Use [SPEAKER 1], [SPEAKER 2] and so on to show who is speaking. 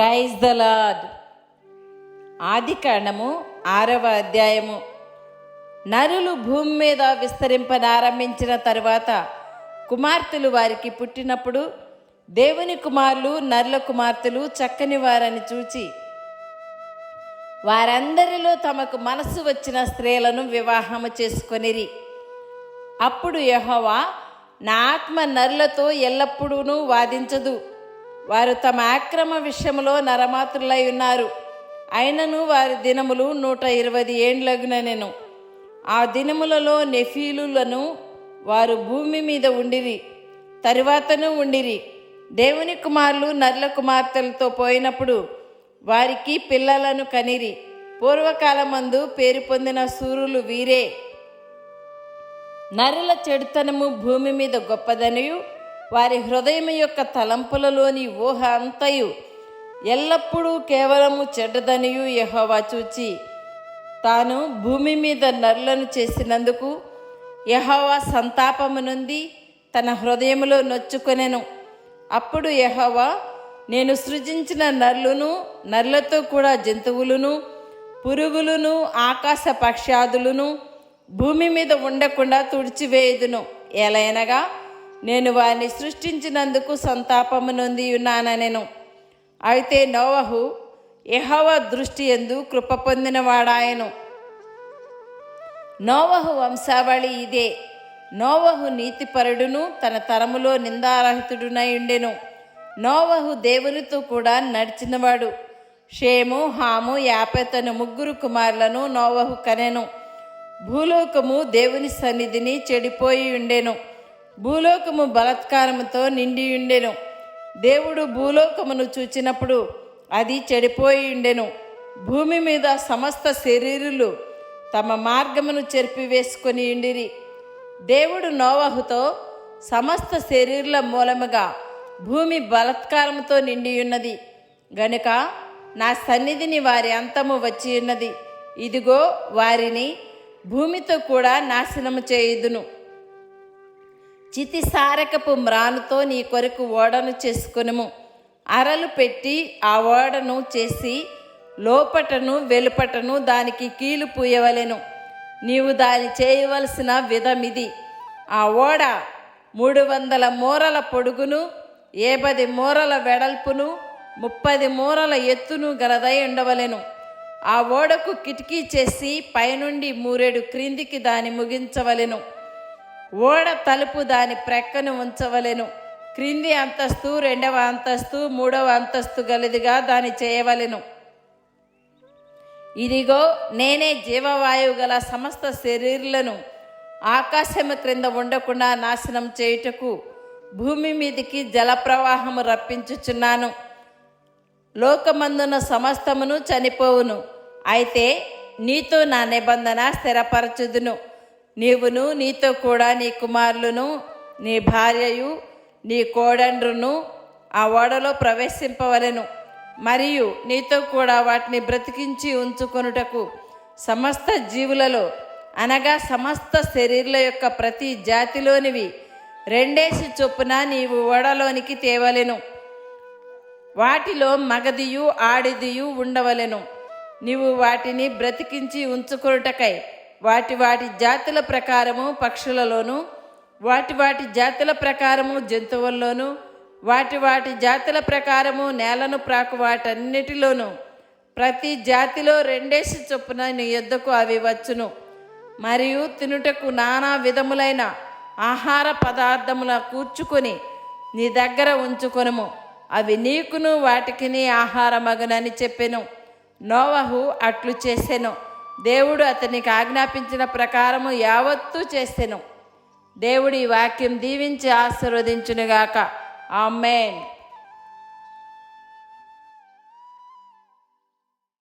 [SPEAKER 1] Praise the lord ఆది కాండము ఆరవ అధ్యాయము. నరులు భూమి మీద విస్తరింపనారంభించిన తరువాత కుమార్తెలు వారికి పుట్టినప్పుడు దేవుని కుమారులు నరుల కుమార్తెలు చక్కని వారని చూచి వారందరిలో తమకు మనసు వచ్చిన స్త్రీలను వివాహము చేసుకొనిరి. అప్పుడు యహోవా నా ఆత్మ నరులతో ఎల్లప్పుడూ వాదించదు. వారు తమ ఆక్రమ విషయంలో నరమాతృలై ఉన్నారు. అయినను వారి దినములు నూట ఇరవై ఏండ్లగున నేను. ఆ దినములలో నెఫీలులను వారు భూమి మీద ఉండిరి తరువాతను ఉండిరి. దేవుని కుమారులు నర్ల కుమార్తెలతో పోయినప్పుడు వారికి పిల్లలను కనిరి. పూర్వకాలమందు పేరు పొందిన సూరులు వీరే. నరుల చెడుతనము భూమి మీద గొప్పదనియు వారి హృదయం యొక్క తలంపులలోని ఊహ అంతయు ఎల్లప్పుడూ కేవలము చెడ్డదనియు యహోవా చూచి తాను భూమి మీద నరులను చేసినందుకు యహోవా సంతాపము నుండి తన హృదయములో నొచ్చుకొనెను. అప్పుడు యహోవా నేను సృజించిన నర్లును నర్లతో కూడా జంతువులను పురుగులను ఆకాశ పక్షాదులను భూమి మీద ఉండకుండా తుడిచివేయుదును. ఎలైనగా నేను వారిని సృష్టించినందుకు సంతాపము నొంది ఉన్నానెను అయితే నోవహు యహవ దృష్టి ఎందు కృప పొందినవాడాయను. నోవహు వంశావళి ఇదే. నోవహు నీతిపరుడును తన తరములో నిందారహితుడునై ఉండెను నోవహు దేవునితో కూడా నడిచినవాడు. షేము హాము యాపెతను ముగ్గురు కుమారులను నోవహు కనెను. భూలోకము దేవుని సన్నిధిని చెడిపోయి ఉండెను భూలోకము బలత్కారముతో నిండి ఉండెను. దేవుడు భూలోకమును చూచినప్పుడు అది చెడిపోయి ఉండెను. భూమి మీద సమస్త శరీరులు తమ మార్గమును చెరిపివేసుకొని ఉండిరి. దేవుడు నోవహుతో సమస్త శరీరుల మూలముగా భూమి బలత్కారముతో నిండి ఉన్నది. గనుక నా సన్నిధిని వారి అంతము వచ్చి ఉన్నది. ఇదిగో వారిని భూమితో కూడా నాశనము చేయుదును. చితిసారకపు మ్రానుతో నీ కొరకు ఓడను చేసుకొనుము. అరలు పెట్టి ఆ ఓడను చేసి లోపటను వెలుపటను దానికి కీలు పూయవలెను. నీవు దాని చేయవలసిన విధమిది. ఆ ఓడ మూడు వందల మూరల పొడుగును ఏపది మూరల వెడల్పును ముప్పది మూరల ఎత్తును గలదై ఉండవలెను. ఆ ఓడకు కిటికీ చేసి పైనుండి మూరేడు క్రిందికి దాని ముగించవలెను. ఓడ తలుపు దాని ప్రక్కను ఉంచవలెను. క్రింది అంతస్తు రెండవ అంతస్తు మూడవ అంతస్తు గలదిగా దాని చేయవలెను. ఇదిగో నేనే జీవవాయువు గల సమస్త శరీరులను ఆకాశము క్రింద ఉండకుండా నాశనం చేయుటకు భూమి మీదికి జలప్రవాహము రప్పించుచున్నాను. లోకమందున సమస్తమును చనిపోవును. అయితే నీతో నా నిబంధన స్థిరపరచుదును. నీవును నీతో కూడా నీ కుమారులను నీ భార్యయు నీ కోడండ్రును ఆ ఓడలో ప్రవేశింపవలెను. మరియు నీతో కూడా వాటిని బ్రతికించి ఉంచుకొనుటకు సమస్త జీవులలో అనగా సమస్త శరీరుల యొక్క ప్రతి జాతిలోనివి రెండేసి చొప్పున నీవు ఓడలోనికి తేవలెను. వాటిలో మగదియు ఆడిదియు ఉండవలెను. నీవు వాటిని బ్రతికించి ఉంచుకొనుటకై వాటి వాటి జాతుల ప్రకారము పక్షులలోను వాటి వాటి జాతుల ప్రకారము జంతువుల్లోనూ వాటి వాటి జాతుల ప్రకారము నేలను ప్రాకు వాటన్నిటిలోనూ. ప్రతి జాతిలో రెండేసి చొప్పున నీ యొద్దకు అవి వచ్చును. మరియు తినుటకు నానా విధములైన ఆహార పదార్థముల కూర్చుకొని నీ దగ్గర ఉంచుకొనుము. అవి నీకును వాటికిని ఆహారమగునని చెప్పెను. నోవహు అట్లు చేసెను. దేవుడు అతనికి ఆజ్ఞాపించిన ప్రకారము యావత్తూ చేసెను. దేవుడి వాక్యం దీవించి ఆశీర్వదించునుగాక. ఆమెన్.